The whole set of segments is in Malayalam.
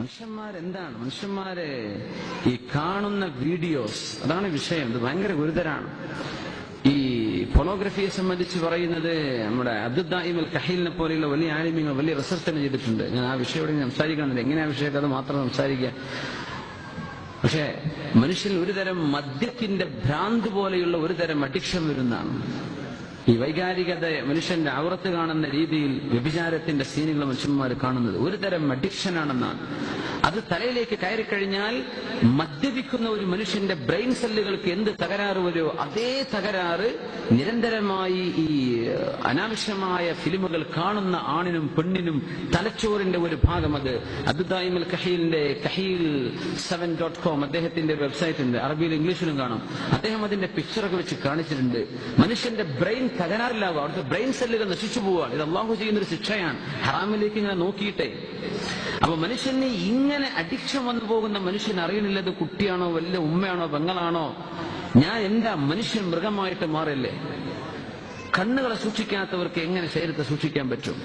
മനുഷ്യന്മാരെന്താണ്? മനുഷ്യന്മാരെ ഈ കാണുന്ന വീഡിയോസ് അതാണ് വിഷയം ഇത് ഭയങ്കര ഗുരുതരാണ്. ഈ ഫോണോഗ്രഫിയെ സംബന്ധിച്ച് പറയുന്നത് നമ്മുടെ അബ്ദുദ്ദായിമൽ കഹീലിനെ പോലെയുള്ള വലിയ ആലിമ്യങ്ങൾ വലിയ റിസർച്ച് തന്നെ ചെയ്തിട്ടുണ്ട്. ഞാൻ ആ വിഷയം ഇവിടെ സംസാരിക്കണമെന്നില്ല എങ്ങനെ ആ വിഷയത്തെ അത് മാത്രം സംസാരിക്കുക? പക്ഷേ മനുഷ്യൻ ഒരുതരം മദ്യത്തിന്റെ ഭ്രാന്ത് പോലെയുള്ള ഒരുതരം അഡിക്ഷൻ വരുന്നതാണ്. ഈ വൈകാരികത മനുഷ്യന്റെ ഔറത്ത് കാണുന്ന രീതിയിൽ വ്യഭിചാരത്തിന്റെ സീനുകൾ മനുഷ്യന്മാർ കാണുന്നത് ഒരു തരം അഡിക്ഷൻ ആണെന്നാണ് അത് തലയിലേക്ക് കയറിക്കഴിഞ്ഞാൽ മദ്യപിക്കുന്ന ഒരു മനുഷ്യന്റെ ബ്രെയിൻ സെല്ലുകൾക്ക് എന്ത് തകരാറ് വരുമോ അതേ തകരാറ് നിരന്തരമായി ഈ അനാവശ്യമായ ഫിലിമുകൾ കാണുന്ന ആണിനും പെണ്ണിനും തലച്ചോറിന്റെ ഒരു ഭാഗം അത്. അബ്ദുദായിമൽ കഹീലിന്റെ കഹീൽ സെവൻ ഡോട്ട് കോം അദ്ദേഹത്തിന്റെ വെബ്സൈറ്റ് ഉണ്ട്. അറബിയിലും ഇംഗ്ലീഷിലും കാണാം. അദ്ദേഹം അതിന്റെ പിക്ചറൊക്കെ വെച്ച് കാണിച്ചിട്ടുണ്ട്. മനുഷ്യന്റെ ബ്രെയിൻ തകരാറിലാകും അവിടുത്തെ ബ്രെയിൻ സെല്ലുകൾ നശിച്ചു പോവുകയാണ്. ഇത് അള്ളാഹു ചെയ്യുന്ന ഒരു ശിക്ഷയാണ്. ഹറാമിലേക്ക് ഇങ്ങനെ നോക്കിയിട്ടേ. അപ്പൊ മനുഷ്യന് ഇങ്ങനെ അഡിക്ഷൻ വന്നു പോകുന്ന മനുഷ്യൻ അറിയണില്ലത് കുട്ടിയാണോ വല്ല ഉമ്മയാണോ പെങ്ങളാണോ. ഞാൻ എന്താ മനുഷ്യൻ മൃഗമായിട്ട് മാറില്ലേ? കണ്ണുകളെ സൂക്ഷിക്കാത്തവർക്ക് എങ്ങനെ ശരീരത്തെ സൂക്ഷിക്കാൻ പറ്റും?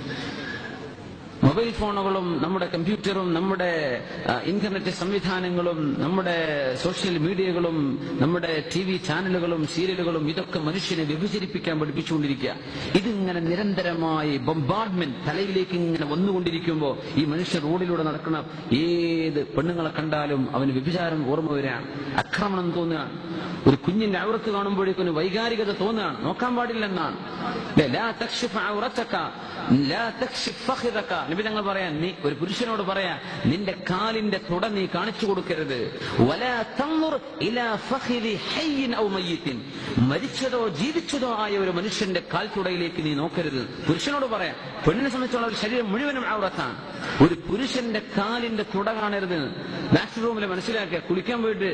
മൊബൈൽ ഫോണുകളും നമ്മുടെ കമ്പ്യൂട്ടറും നമ്മുടെ ഇന്റർനെറ്റ് സംവിധാനങ്ങളും നമ്മുടെ സോഷ്യൽ മീഡിയകളും നമ്മുടെ ടി വി ചാനലുകളും സീരിയലുകളും ഇതൊക്കെ മനുഷ്യനെ വ്യഭിചരിപ്പിക്കാൻ പഠിപ്പിച്ചുകൊണ്ടിരിക്കുക. ഇതിങ്ങനെ നിരന്തരമായി ബൊമ്പാർഡ്മെന്റ് തലയിലേക്ക് ഇങ്ങനെ വന്നുകൊണ്ടിരിക്കുമ്പോൾ ഈ മനുഷ്യൻ റോഡിലൂടെ നടക്കുന്ന ഏത് പെണ്ണുങ്ങളെ കണ്ടാലും അവന് വ്യഭിചാരം ഓർമ്മ വരികയാണ്. ആക്രമണം തോന്നുകയാണ്. ഒരു കുഞ്ഞിന്റെ ഔറത്ത് കാണുമ്പോഴേക്കും ഒരു വൈകാരികത തോന്നുകയാണ്. നോക്കാൻ പാടില്ലെന്നാണ്. തങ്ങൾ പറയാൻ നീ ഒരു പുരുഷനോട് പറയാ നിന്റെ കാലിന്റെ തുട നീ കാണിച്ചു കൊടുക്കരുത്. മരിച്ചതോ ജീവിച്ചതോ ആയ ഒരു മനുഷ്യന്റെ കാൽ തുടയിലേക്ക് നീ നോക്കരുത്. പുരുഷനോട് പറയാം പെണ്ണിനെ സംബന്ധിച്ചുള്ള ഒരു ശരീരം മുഴുവനും ഔറത്താണ് ഒരു പുരുഷന്റെ കാലിന്റെ തുട കാണരുത്. ബാക്ക് റൂമിൽ മനസ്സിലാക്കുക കുളിക്കാൻ പോയിട്ട്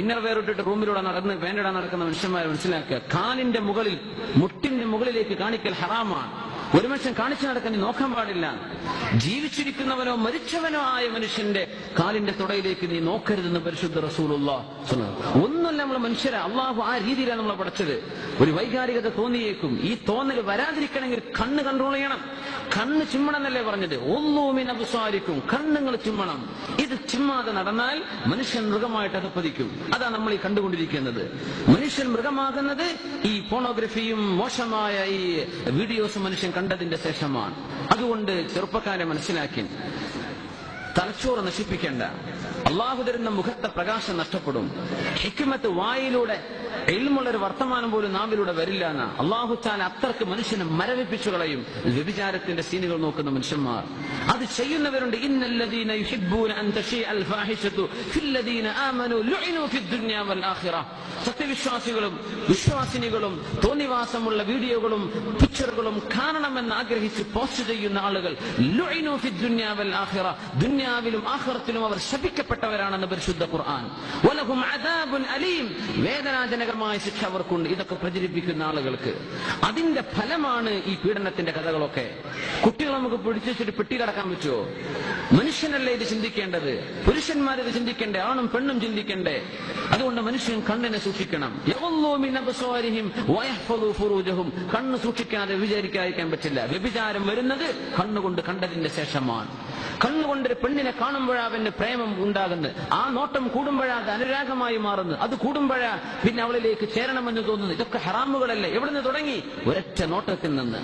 ഇന്നർ വെയർ റൂമിലൂടെ നടന്ന് വേണ്ടിടാൻ നടക്കുന്ന മനുഷ്യന്മാരെ മനസ്സിലാക്കുക കാലിന്റെ മുകളിൽ മുട്ടിന്റെ മുകളിലേക്ക് കാണിക്കൽ ഹറാമാണ്. ഒരു മനുഷ്യൻ കാണിച്ചു നടക്കാൻ നോക്കാൻ പാടില്ല. ജീവിച്ചിരിക്കുന്നവനോ മരിച്ചവനോ ആയ മനുഷ്യന്റെ കാലിന്റെ തുടയിലേക്ക് നീ നോക്കരുതെന്ന് പരിശുദ്ധ റസൂലുള്ള ഒന്നുമല്ല നമ്മൾ മനുഷ്യരെ അള്ളാഹു ആ രീതിയിലാണ് നമ്മളെ പഠിച്ചത് ഒരു വൈകാരികത തോന്നിയേക്കും. ഈ തോന്നൽ വരാതിരിക്കണമെങ്കിൽ കണ്ണ് കൺട്രോൾ ചെയ്യണം. കണ്ണ് ചിമ്മണമെന്നല്ലേ പറഞ്ഞത്? ഒന്നൂമിൻ അപസ്വാരിക്കും കണ്ണുങ്ങൾ ചിമ്മണം. ഇത് ചിമ്മാതെ നടന്നാൽ മനുഷ്യൻ മൃഗമായിട്ട് അകപ്പതിക്കും അതാണ് നമ്മൾ ഈ കണ്ടുകൊണ്ടിരിക്കുന്നത്. മനുഷ്യൻ മൃഗമാകുന്നത് ഈ പോണോഗ്രഫിയും മോശമായ ഈ വീഡിയോസ് മനുഷ്യൻ കണ്ടതിന്റെ ശേഷമാണ്. അതുകൊണ്ട് ചെറുപ്പക്കാരെ മനസ്സിലാക്കി. തലച്ചോറ് നശിപ്പിക്കേണ്ട. അള്ളാഹു തരുന്ന മുഖത്തെ പ്രകാശം നഷ്ടപ്പെടും. ഹിക്കുമത്ത് വായിലൂടെ എൽമുള്ള ഒരു വർത്തമാനം പോലും നാവിലൂടെ വരില്ല എന്ന അള്ളാഹു താൻ അത്രയ്ക്ക് മനുഷ്യനെ മരവിപ്പിച്ചു കളയും. വ്യഭിചാരത്തിന്റെ സീനുകൾ നോക്കുന്ന മനുഷ്യന്മാർ. അത് ചെയ്യുന്നവരുണ്ട്. സത്യവിശ്വാസികളും വിശ്വാസിനികളും തോന്നിവാസമുള്ള വീഡിയോകളും പിക്ചറുകളും കാണണമെന്ന് ആഗ്രഹിച്ച് പോസ്റ്റ് ചെയ്യുന്ന ആളുകൾ ദുന്യാവിലും ആഹ്റത്തിലും അവർ ശപിക്കപ്പെട്ട ശപിക്കപ്പെട്ടവരാണെന്ന് പരിശുദ്ധ ഖുർആൻ. അലീം. വേദനാജനകമായ ശിക്ഷ അവർക്കുണ്ട്. ഇതൊക്കെ പ്രചരിപ്പിക്കുന്ന ആളുകൾക്ക്. അതിന്റെ ഫലമാണ് ഈ പീഡനത്തിന്റെ കഥകളൊക്കെ. കുട്ടികളെ നമുക്ക് പിടിച്ചു വെച്ചിട്ട് പെട്ടി കടക്കാൻ പറ്റുമോ മനുഷ്യനല്ലേ ഇത് ചിന്തിക്കേണ്ടത്? പുരുഷന്മാരിത് ചിന്തിക്കേണ്ടേ? ആണും പെണ്ണും ചിന്തിക്കണ്ടേ? അതുകൊണ്ട് മനുഷ്യൻ കണ്ണിനെ സൂക്ഷിക്കണം. കണ്ണ് സൂക്ഷിക്കാതെ വിചാരിക്കാതിരിക്കാൻ പറ്റില്ല. വ്യഭിചാരം വരുന്നത് കണ്ണുകൊണ്ട് കണ്ടതിന്റെ ശേഷമാണ്. കണ്ണുകൊണ്ട് ഒരു പെണ്ണിനെ കാണുമ്പോഴാ അവന് പ്രേമം ഉണ്ടാകുന്നത്. ആ നോട്ടം കൂടുമ്പോഴാ അത് അനുരാഗമായി മാറുന്നു അത് കൂടുമ്പോഴാ പിന്നെ അവളിലേക്ക് ചേരണമെന്ന് തോന്നുന്നു ഇതൊക്കെ ഹറാമുകളല്ലേ? എവിടെ നിന്ന് തുടങ്ങി? ഒരൊറ്റ നോട്ടത്തിൽ നിന്ന്.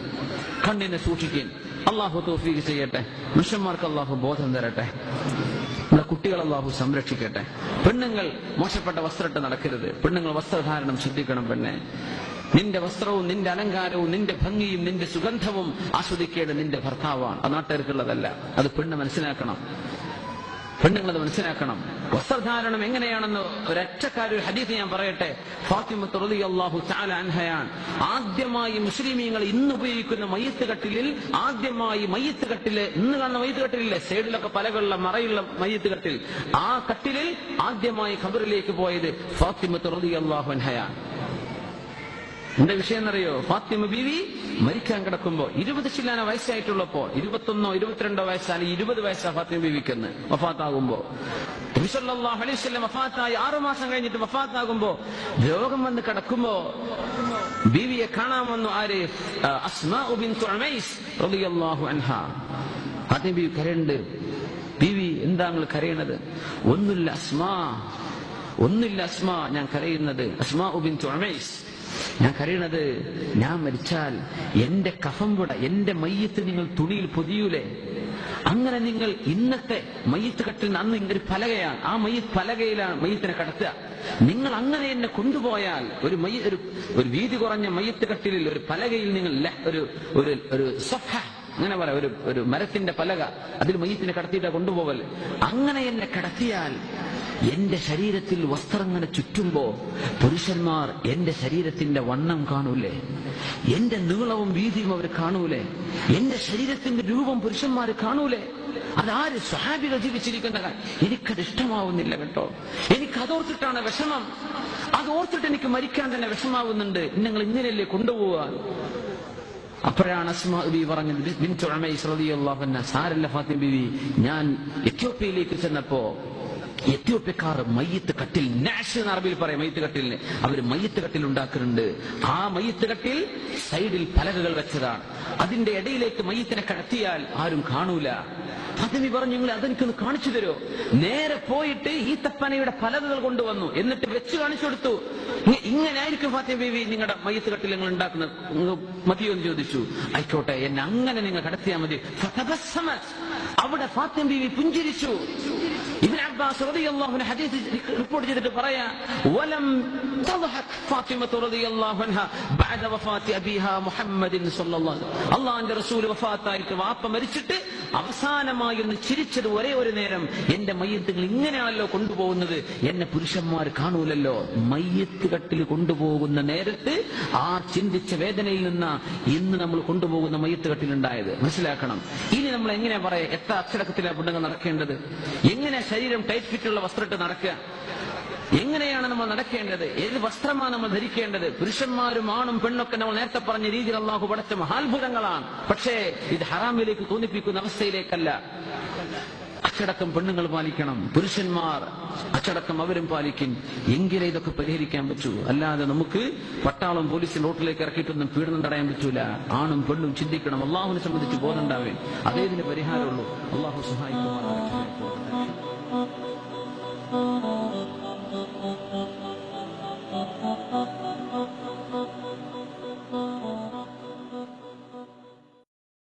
കണ്ണിനെ സൂക്ഷിക്കാൻ. അള്ളാഹു തോഫീക്ക് ചെയ്യട്ടെ. മനുഷ്യന്മാർക്ക് അള്ളാഹു ബോധം തരട്ടെ. നമ്മുടെ കുട്ടികൾ അള്ളാഹു സംരക്ഷിക്കട്ടെ. പെണ്ണുങ്ങൾ മോശപ്പെട്ട വസ്ത്രമിട്ട് നടക്കരുത്. പെണ്ണുങ്ങൾ വസ്ത്രധാരണം ശ്രദ്ധിക്കണം പെണ്ണെ. നിന്റെ വസ്ത്രവും നിന്റെ അലങ്കാരവും നിന്റെ ഭംഗിയും നിന്റെ സുഗന്ധവും ആസ്വദിക്കേണ്ടത് നിന്റെ ഭർത്താവാണ്. അത് നാട്ടുകാർക്കുള്ളതല്ല. അത് പെണ്ണ് മനസ്സിലാക്കണം. പെണ്ണുങ്ങളത് മനസ്സിലാക്കണം. വസ്ത്രധാരണം എങ്ങനെയാണെന്ന് ഒരൊറ്റക്കാർ ഒരു ഹദീസ് ഞാൻ പറയട്ടെ. ഫാത്തിമത്ത് തആല അൻഹയാണ്. ആദ്യമായി മുസ്ലിമീങ്ങൾ ഇന്ന് ഉപയോഗിക്കുന്ന മയ്യത്ത് കട്ടിലിൽ ആദ്യമായി മയ്യത്ത് കട്ടിൽ ഇന്ന് കാണുന്ന മയ്യത്ത് കട്ടിലില്ലേ സൈഡിലൊക്കെ പലകളുള്ള മറയുള്ള മയ്യത്ത് കട്ടിൽ ആ കട്ടിലിൽ ആദ്യമായി ഖബറിലേക്ക് പോയത് ഫാത്തിമത്ത് റളിയല്ലാഹു അൻഹയാണ്. എന്താ വിഷയം എന്നറിയോ ഫാത്തിമ ബീവി മരിക്കാൻ കിടക്കുമ്പോ ഇരുപത് ചില്ലാന വയസ്സായിട്ടുള്ളപ്പോ ഇരുപത്തൊന്നോ ഇരുപത്തിരണ്ടോ വയസ്സാണ് ഇരുപത് വയസ്സാ ഫാത്തിമ ബീവിക്കെന്ന് വഫാത്താകുമ്പോ. നബി സല്ലല്ലാഹു അലൈഹി വസല്ലം വഫാത്തായി. ആറു മാസം കഴിഞ്ഞിട്ട് വഫാത്താകുമ്പോ രോഗം വന്ന് കിടക്കുമ്പോ ബീവിയെ കാണാൻ വന്നു ആര്? ഫാത്തിമ ബീവി കരയുണ്ട് ബീവി എന്താ നിങ്ങൾ കരയണത്? ഒന്നുമില്ല അസ്മാ ഒന്നില്ല അസ്മാ ഞാൻ കരയുന്നത്. അസ്മാ ഉബിൻ തുമൈസ് ഞാൻ കരയണത് ഞാൻ മരിച്ചാൽ എന്റെ കഫം കൂട എന്റെ മയ്യത്ത് നിങ്ങൾ തുണിയിൽ പൊതിയൂലേ? അങ്ങനെ നിങ്ങൾ ഇന്നത്തെ മയ്യത്ത് കട്ടിൽ അന്ന് ഇങ്ങനെ പലകയാണ്. ആ മയ്യത്ത് പലകയിലാണ് മയ്യത്തിനെ കടത്തുക. നിങ്ങൾ അങ്ങനെ എന്നെ കൊണ്ടുപോയാൽ ഒരു മയ്യ ഒരു ഒരു വീതി കുറഞ്ഞ മയ്യത്ത് കട്ടിലിൽ ഒരു പലകയിൽ നിങ്ങൾ ഒരു ഒരു ഒരു സഫ അങ്ങനെ പറയാം ഒരു ഒരു മരത്തിന്റെ പലക അതിൽ മയ്യത്തിനെ കടത്തിയിട്ടാ കൊണ്ടുപോകൽ അങ്ങനെ എന്നെ കടത്തിയാൽ എന്റെ ശരീരത്തിൽ വസ്ത്രങ്ങനെ ചുറ്റുമ്പോ പുരുഷന്മാർ എന്റെ ശരീരത്തിന്റെ വണ്ണം കാണൂലേ? എന്റെ നീളവും വീതിയും അവർ കാണൂലേ? എന്റെ ശരീരത്തിന്റെ രൂപം പുരുഷന്മാർ കാണൂലേ? അതാര് സ്വഹാബികൾ ജീവിച്ചിരിക്കുന്ന എനിക്കത് ഇഷ്ടമാവുന്നില്ല കേട്ടോ. എനിക്ക് അതോർത്തിട്ടാണ് വിഷമം. അതോർത്തിട്ട് എനിക്ക് മരിക്കാൻ തന്നെ വിഷമാവുന്നുണ്ട്. നിങ്ങൾ ഇങ്ങനെയല്ലേ കൊണ്ടുപോവാൻ അപ്പോഴാണ് അസ്മാ ബി പറഞ്ഞത് സാരല്ല ഫാത്തിമ ബിവി ഞാൻ എത്യോപ്യയിലേക്ക് ചെന്നപ്പോ എത്യോപ്യക്കാർ മയ്യത്ത് കട്ടിൽ നാഷണൽ അറബിയിൽ പറയും മയ്യത്ത് കട്ടിലിന്. അവർ മയ്യത്ത് കട്ടിൽ ഉണ്ടാക്കുന്നുണ്ട് ആ മയ്യത്ത് കട്ടിൽ സൈഡിൽ പലകകൾ വെച്ചതാണ്. അതിന്റെ ഇടയിലേക്ക് മയ്യത്തിനെ കടത്തിയാൽ ആരും കാണൂല. ഫാത്തിമി പറഞ്ഞു നിങ്ങൾ അതെനിക്കൊന്ന് കാണിച്ചു തരുമോ നേരെ പോയിട്ട് ഈ തപ്പനയുടെ പലകകൾ കൊണ്ടുവന്നു. എന്നിട്ട് വെച്ച് കാണിച്ചു കൊടുത്തു. ഇങ്ങ- ഇങ്ങനെ ആയിരിക്കും ഫാത്തിമ ബീവി നിങ്ങളുടെ മയ്യത്ത് കട്ടിൽ നിങ്ങൾ ഉണ്ടാക്കുന്നത്. മതിയോ എന്ന് ചോദിച്ചു. ആയിക്കോട്ടെ എന്നെ അങ്ങനെ നിങ്ങൾ കടത്തിയാൽ മതി. അവിടെ ഫാത്തിം ബീവി പുഞ്ചിരിച്ചു. ഇബിൻ അബ്ബാസ് റളിയല്ലാഹു അൻഹു ഹദീസ് റിപ്പോർട്ട് ചെയ്തിട്ട് പറയാ വലം തദ്ഹക് ഫാത്തിമത്തു റളിയല്ലാഹു അൻഹ ബഅദ വഫാത്തി അബീഹ മുഹമ്മദിൻ സ്വല്ലല്ലാഹു അലൈഹി റസൂൽ വഫാത്തായിട്ട് വാപ്പ മരിച്ചിട്ട് അവസാനമായി ഒന്ന് ചിരിച്ചത് ഒരേ ഒരു നേരം എന്റെ മയ്യത്തുകൾ ഇങ്ങനെയാണല്ലോ കൊണ്ടുപോകുന്നത്. എന്നെ പുരുഷന്മാർ കാണൂലല്ലോ. മയ്യത്ത് കട്ടിൽ കൊണ്ടുപോകുന്ന നേരത്ത് ആ ചിന്തിച്ച വേദനയിൽ നിന്ന് ഇന്ന് നമ്മൾ കൊണ്ടുപോകുന്ന മയ്യത്ത് കട്ടിലുണ്ടായത്. മനസ്സിലാക്കണം. ഇനി നമ്മൾ എങ്ങനെ പറയാ? എത്ര അച്ചടക്കത്തിലാണ് പെണ്ണുങ്ങൾ നടക്കേണ്ടത്? എങ്ങനെ ശരീരം ടൈറ്റ് ഫിറ്റുള്ള വസ്ത്രം ഇട്ട് നടക്കുക? എങ്ങനെയാണ് നമ്മൾ നടക്കേണ്ടത്? ഏത് വസ്ത്രമാണ് നമ്മൾ ധരിക്കേണ്ടത്? പുരുഷന്മാരും ആണും പെണ്ണൊക്കെ നമ്മൾ നേരത്തെ പറഞ്ഞ രീതിയിൽ അള്ളാഹു പടച്ച മഹാത്ഭുതങ്ങളാണ്. പക്ഷേ ഇത് ഹറാമിലേക്ക് തോന്നിപ്പിക്കുന്ന അവസ്ഥയിലേക്കല്ല. അച്ചടക്കം പെണ്ണുങ്ങൾ പാലിക്കണം പുരുഷന്മാർ അച്ചടക്കം അവരും പാലിക്കും. എങ്കിലേ ഇതൊക്കെ പരിഹരിക്കാൻ പറ്റൂ. അല്ലാതെ നമുക്ക് പട്ടാളം പോലീസ് റോട്ടിലേക്ക് ഇറക്കിയിട്ടൊന്നും പീഡനം തടയാൻ പറ്റൂല. ആണും പെണ്ണും ചിന്തിക്കണം. അള്ളാഹുവിനെ സംബന്ധിച്ച് ബോധമുണ്ടാവേ. അതേ ഇതിന് പരിഹാരമുള്ളൂ. അള്ളാഹു സഹായിക്കുമാറാകട്ടെ. Thank you.